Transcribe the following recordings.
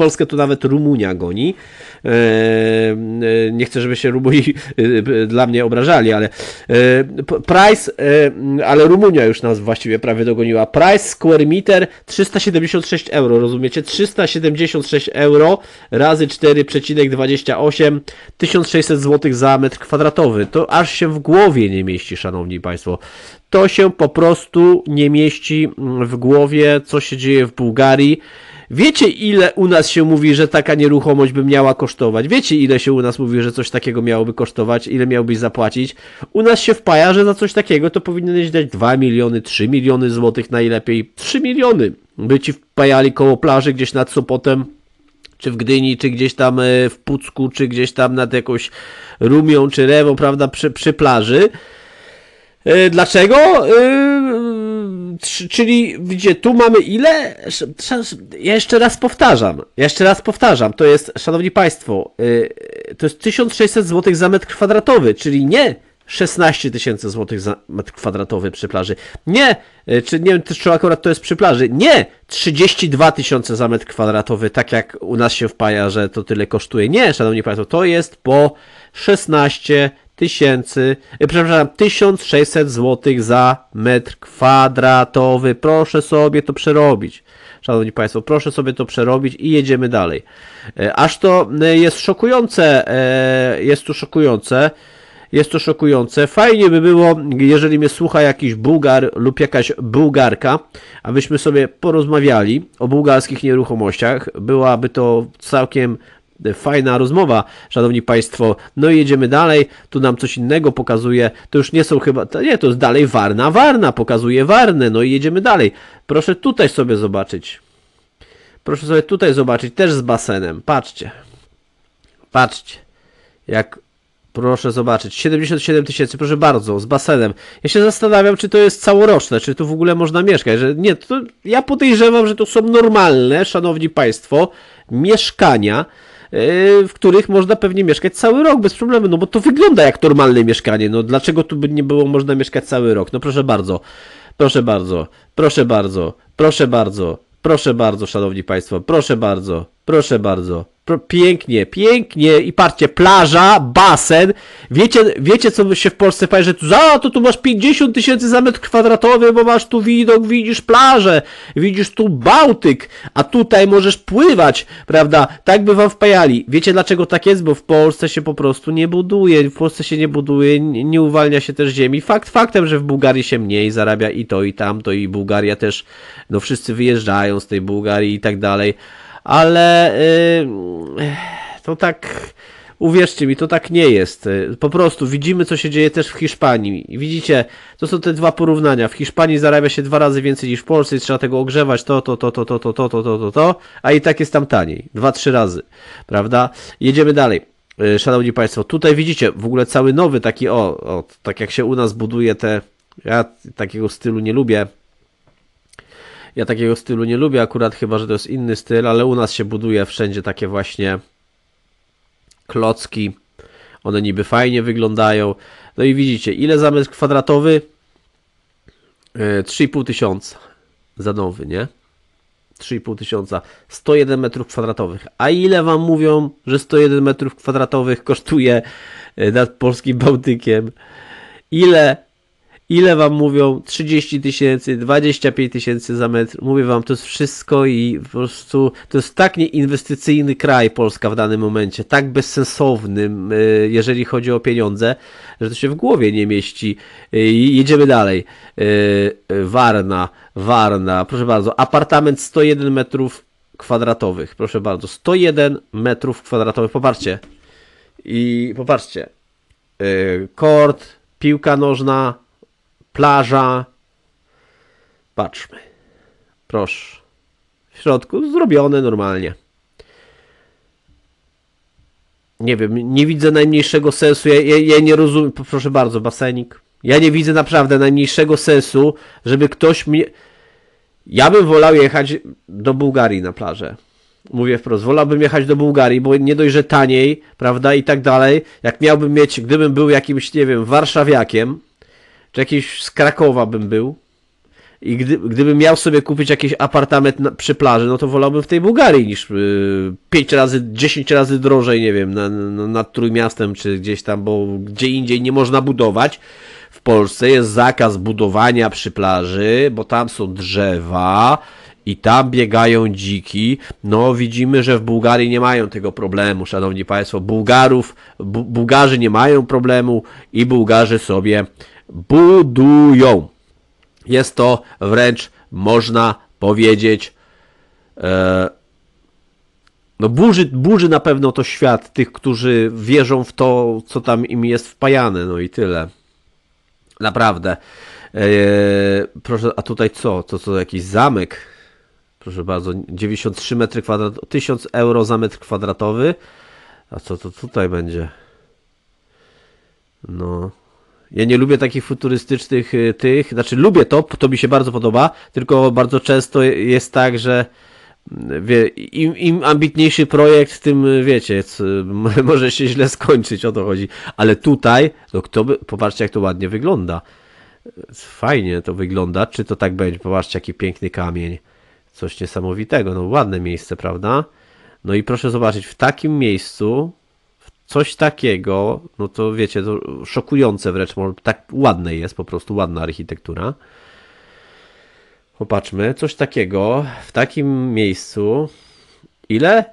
Polskę to nawet Rumunia goni. E, e, nie chcę, żeby się Rumuni e, dla mnie obrażali, ale price, ale Rumunia już nas właściwie prawie dogoniła. Price square meter 376 euro, rozumiecie? 376 euro razy 4,28 1600 zł za metr kwadratowy. To aż się w głowie nie mieści, szanowni państwo. To się po prostu nie mieści w głowie, co się dzieje w Bułgarii. Wiecie, ile u nas się mówi, że taka nieruchomość by miała kosztować? Wiecie, ile się u nas mówi, że coś takiego miałoby kosztować? Ile miałbyś zapłacić? U nas się wpaja, że za coś takiego to powinieneś dać 2 miliony, 3 miliony złotych najlepiej. 3 miliony by ci wpajali koło plaży gdzieś nad Sopotem, czy w Gdyni, czy gdzieś tam e, w Pucku, czy gdzieś tam nad jakąś Rumią, czy Rewą, prawda, przy, przy plaży. E, dlaczego? Czyli gdzie tu mamy ile? Ja jeszcze raz powtarzam. Jeszcze raz powtarzam. To jest, szanowni państwo, e, to jest 1600 zł za metr kwadratowy, czyli nie 16 tysięcy złotych za metr kwadratowy przy plaży. Nie, czy nie wiem, czy akurat to jest przy plaży. Nie, 32 tysiące za metr kwadratowy, tak jak u nas się wpaja, że to tyle kosztuje. Nie, szanowni państwo, to jest po 16 tysięcy, e, przepraszam, 1600 zł za metr kwadratowy. Proszę sobie to przerobić. Szanowni Państwo, proszę sobie to przerobić i jedziemy dalej. E, aż to e, jest szokujące, jest to szokujące, jest to szokujące. Fajnie by było, jeżeli mnie słucha jakiś Bułgar lub jakaś Bułgarka, abyśmy sobie porozmawiali o bułgarskich nieruchomościach. Byłaby to całkiem fajna rozmowa, szanowni państwo. No i jedziemy dalej, tu nam coś innego pokazuje, to już nie są chyba, nie, to jest dalej Warna, Warna, pokazuje Warnę, no i jedziemy dalej. Proszę tutaj sobie zobaczyć. Proszę sobie tutaj zobaczyć, też z basenem, patrzcie. Patrzcie, jak Proszę zobaczyć, 77 tysięcy, proszę bardzo, z basenem. Ja się zastanawiam, czy to jest całoroczne, czy tu w ogóle można mieszkać. Że nie, to ja podejrzewam, że to są normalne, szanowni państwo, mieszkania, w których można pewnie mieszkać cały rok bez problemu, no bo to wygląda jak normalne mieszkanie, no dlaczego tu by nie było można mieszkać cały rok? No proszę bardzo, proszę bardzo, proszę bardzo, proszę bardzo, proszę bardzo, szanowni państwo, proszę bardzo, proszę bardzo, pięknie, pięknie i patrzcie, plaża, basen. Wiecie, wiecie co się w Polsce powie, że tu, za to tu masz 50 tysięcy za metr kwadratowy, bo masz tu widok, widzisz plażę, widzisz tu Bałtyk, a tutaj możesz pływać, prawda? Tak by wam wpajali. Wiecie dlaczego tak jest? Bo w Polsce się po prostu nie buduje, w Polsce się nie buduje, nie uwalnia się też ziemi. Fakt faktem, że w Bułgarii się mniej zarabia i to i tamto i Bułgaria też, no wszyscy wyjeżdżają z tej Bułgarii i tak dalej ale yy, to tak, uwierzcie mi, to tak nie jest. Po prostu widzimy, co się dzieje też w Hiszpanii. Widzicie, to są te dwa porównania. W Hiszpanii zarabia się dwa razy więcej niż w Polsce i trzeba tego ogrzewać to, to, to, to, to, to, to, to, to, to, to, a i tak jest tam taniej. Dwa, trzy razy, prawda? Jedziemy dalej. Szanowni Państwo, tutaj widzicie w ogóle cały nowy taki, o, o tak jak się u nas buduje te, ja takiego stylu nie lubię, ja takiego stylu nie lubię akurat, chyba że to jest inny styl, ale u nas się buduje wszędzie takie właśnie klocki. One niby fajnie wyglądają. No i widzicie, ile za metr kwadratowy? 3,5 e, tysiąca za nowy, nie? 3,5 tysiąca. 101 metrów kwadratowych. A ile wam mówią, że 101 metrów kwadratowych kosztuje e, nad polskim Bałtykiem? Ile ile wam mówią 30 tysięcy, 25 tysięcy za metr. Mówię wam, to jest wszystko i po prostu to jest tak nieinwestycyjny kraj Polska w danym momencie, tak bezsensowny, y, jeżeli chodzi o pieniądze, że to się w głowie nie mieści. Y, jedziemy dalej. Y, Warna, Warna, proszę bardzo, apartament 101 metrów kwadratowych, proszę bardzo, 101 metrów kwadratowych, popatrzcie. I popatrzcie, kort, piłka nożna, plaża. Patrzmy. Proszę. W środku zrobione normalnie. Nie wiem, nie widzę najmniejszego sensu. Ja, ja, ja, nie rozumiem. Proszę bardzo, basenik. Ja nie widzę naprawdę najmniejszego sensu, żeby ktoś mnie. Ja bym wolał jechać do Bułgarii na plażę. Mówię wprost, wolałbym jechać do Bułgarii, bo nie dość, że taniej, prawda, i tak dalej. Jak miałbym mieć, gdybym był jakimś, nie wiem, warszawiakiem, czy jakiś z Krakowa bym był, i gdy, gdybym miał sobie kupić jakiś apartament na, przy plaży, no to wolałbym w tej Bułgarii niż y, 5 razy, 10 razy drożej, nie wiem, na, na, nad Trójmiastem czy gdzieś tam, bo gdzie indziej nie można budować. W Polsce jest zakaz budowania przy plaży, bo tam są drzewa i tam biegają dziki. No widzimy, że w Bułgarii nie mają tego problemu, szanowni państwo. Bułgarów, bu, Bułgarzy nie mają problemu i Bułgarzy sobie budują. Jest to wręcz, można powiedzieć, e, no burzy, burzy na pewno to świat tych, którzy wierzą w to, co tam im jest wpajane, no i tyle. Naprawdę. E, proszę, a tutaj co? To co, jakiś zamek? Proszę bardzo, 93 metry kwadratowe, 1000 euro za metr kwadratowy. A co to tutaj będzie? No. Ja nie lubię takich futurystycznych y, tych, znaczy lubię to, to mi się bardzo podoba, tylko bardzo często jest tak, że mm, wie, im, im ambitniejszy projekt, tym wiecie, może się źle skończyć, o to chodzi. Ale tutaj, no kto by, popatrzcie jak to ładnie wygląda. Fajnie to wygląda, czy to tak będzie? Popatrzcie jaki piękny kamień. Coś niesamowitego, no ładne miejsce, prawda? No i proszę zobaczyć, w takim miejscu coś takiego, no to wiecie, to szokujące wręcz, tak ładne jest, po prostu ładna architektura. Popatrzmy, coś takiego w takim miejscu. Ile?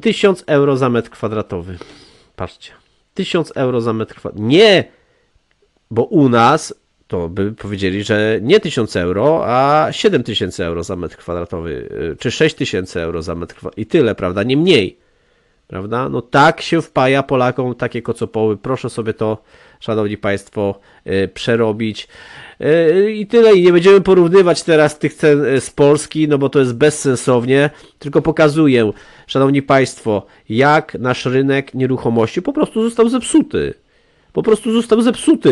1000 euro za metr kwadratowy. Patrzcie. 1000 euro za metr kwadratowy. Nie! Bo u nas to by powiedzieli, że nie 1000 euro, a 7000 euro za metr kwadratowy, y, czy 6000 euro za metr kwadratowy. I tyle, prawda? Nie mniej. Prawda? No tak się wpaja Polakom takie kocopoły. Proszę sobie to, szanowni państwo, y, przerobić. Y, I tyle. I nie będziemy porównywać teraz tych cen y, z Polski, no bo to jest bezsensownie. Tylko pokazuję, szanowni państwo, jak nasz rynek nieruchomości po prostu został zepsuty. Po prostu został zepsuty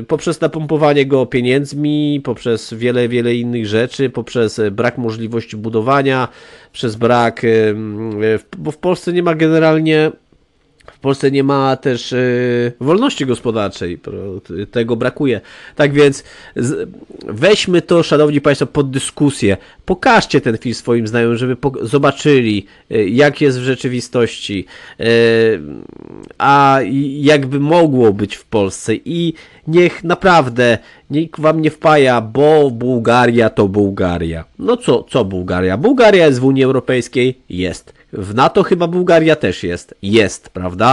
y, poprzez napompowanie go pieniędzmi, poprzez wiele, wiele innych rzeczy, poprzez e, brak możliwości budowania, przez brak, w- bo w Polsce nie ma generalnie, Polsce nie ma też y, wolności gospodarczej, tego brakuje. Tak więc weźmy to, szanowni państwo, pod dyskusję. Pokażcie ten film swoim znajomym, żeby zobaczyli, y, jak jest w rzeczywistości. Y, a jakby mogło być w Polsce i niech naprawdę nikt wam nie wpaja, bo Bułgaria to Bułgaria. No co, co Bułgaria? Bułgaria jest w Unii Europejskiej? Jest. W NATO chyba Bułgaria też jest. Jest, prawda?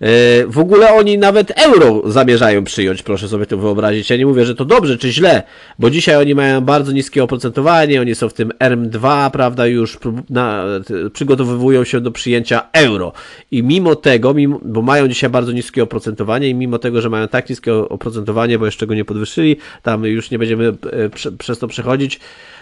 Yy, w ogóle oni nawet euro zamierzają przyjąć, proszę sobie to wyobrazić. Ja nie mówię, że to dobrze czy źle, bo dzisiaj oni mają bardzo niskie oprocentowanie, oni są w tym RM2, prawda, już na, się do przyjęcia euro. I mimo tego, mimo, bo mają dzisiaj bardzo niskie oprocentowanie i mimo tego, że mają tak niskie oprocentowanie, bo jeszcze go nie podwyższyli, tam już nie będziemy e, prze, przez to przechodzić,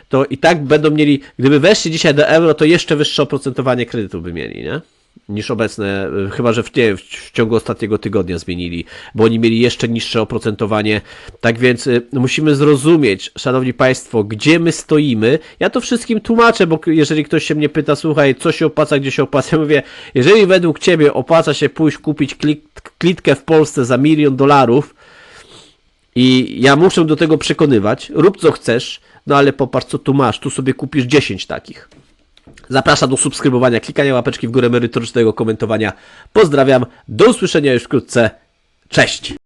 to i tak będą mieli, gdyby weszli dzisiaj do euro, to jeszcze wyższe oprocentowanie kredytu by mieli, nie? Niż obecne, y, chyba że w, nie, w, ciągu ostatniego tygodnia zmienili, bo oni mieli jeszcze niższe oprocentowanie. Tak więc y, musimy zrozumieć, szanowni państwo, gdzie my stoimy. Ja to wszystkim tłumaczę, bo jeżeli ktoś się mnie pyta, słuchaj, co się opłaca, gdzie się opłaca, ja mówię, jeżeli według ciebie opłaca się pójść kupić klitkę w Polsce za milion dolarów, i ja muszę do tego przekonywać. Rób co chcesz, no ale popatrz co tu masz. Tu sobie kupisz 10 takich. Zapraszam do subskrybowania, klikania łapeczki w górę merytorycznego komentowania. Pozdrawiam. Do usłyszenia już wkrótce. Cześć.